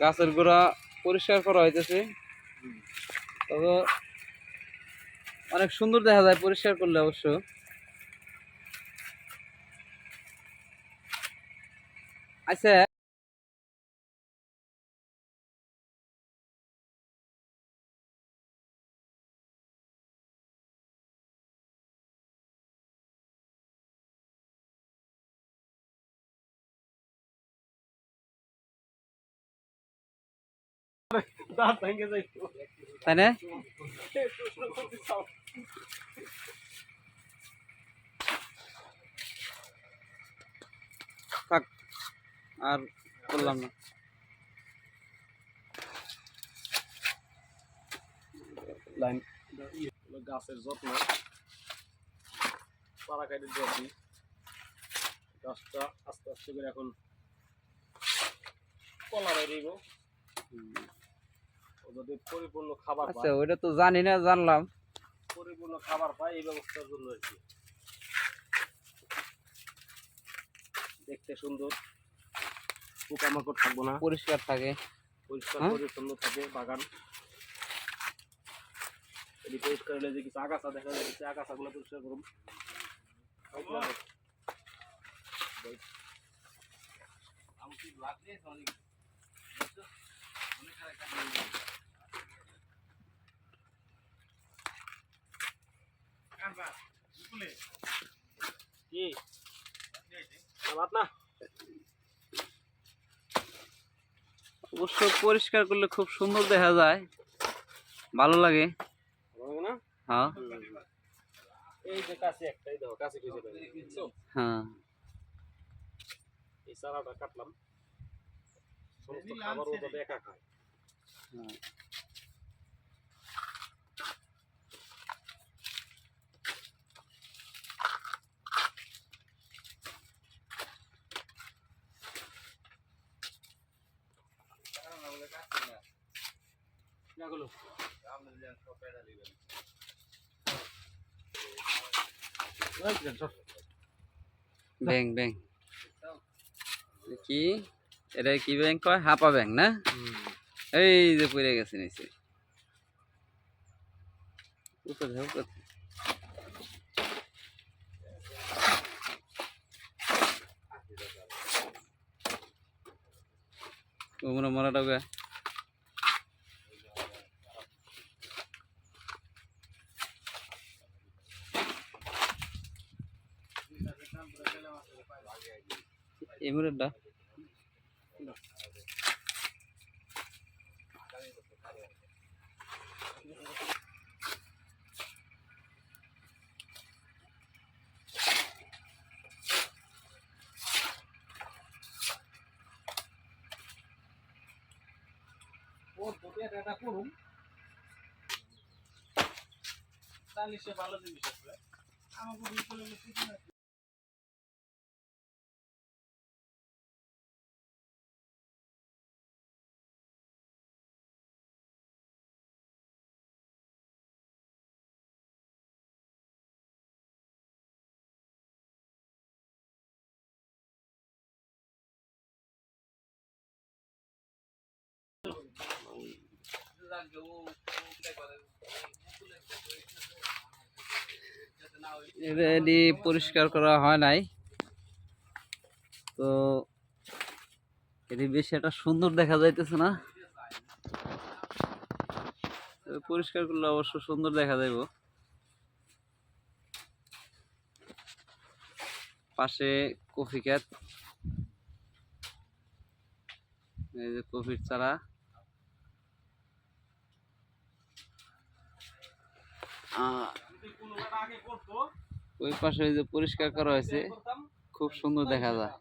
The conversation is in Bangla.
গাছের গোড়া পরিষ্কার করা হইতেছে। তবে অনেক সুন্দর দেখা যায় পরিষ্কার করলে অবশ্য। আচ্ছা তাই না? থাক আর করলাম না। লাইন। গাছের যত্ন। পাড়া কাটি দিয়েছি গাছটা আস্তে আস্তে করে এখন কলা বেরিয়েব ও যদি পরিপূর্ণ খাবার আচ্ছা ওইটা তো জানি না জানলাম। পরিপূর্ণ খাবার পায় এই ব্যবস্থার জন্য আর কি। দেখতে সুন্দর। পোকামাকড় থাকব না। পরিষ্কার থাকে। পরিষ্কার হ্যাঁ? পরিচ্ছন্ন থাকে বাগান। এটি পরিষ্কার হলে যে কিছু আগাছা দেখা যায় কিছু আগাছাগুলো পরিষ্কার করুন। কি না, ভাত না। অবশ্য পরিষ্কার করলে খুব সুন্দর দেখা যায়। ভালো লাগে। হ্যাঁ। এই যে কাছে একটাই দেখো কাছে হ্যাঁ। এই চারাটা কাটলাম। সমস্ত খাবার ও যাতে একা খায়। হ্যাঁ। ব্যাং ব্যাং কি? এটা কি ব্যাংক কয়? হাপা ব্যাংক না? এই যে পড়ে গেছে নিচে। উপরে উপরে। তোমরা মরাটা গে এমরেটটা ওর একটা একটা করুন তাহলে সে ভালো জিনিস আসবে। আমাকে কিছু পরিষ্কার করা হয় নাই। তো এটি বেশি একটা সুন্দর দেখা যাইতেছে না? পরিষ্কার করলে অবশ্য সুন্দর দেখা যাইব। পাশে কফি ক্ষেত এই যে কফির চারা। ওই পাশে ওই যে পরিষ্কার করা হয়েছে খুব সুন্দর দেখা যায়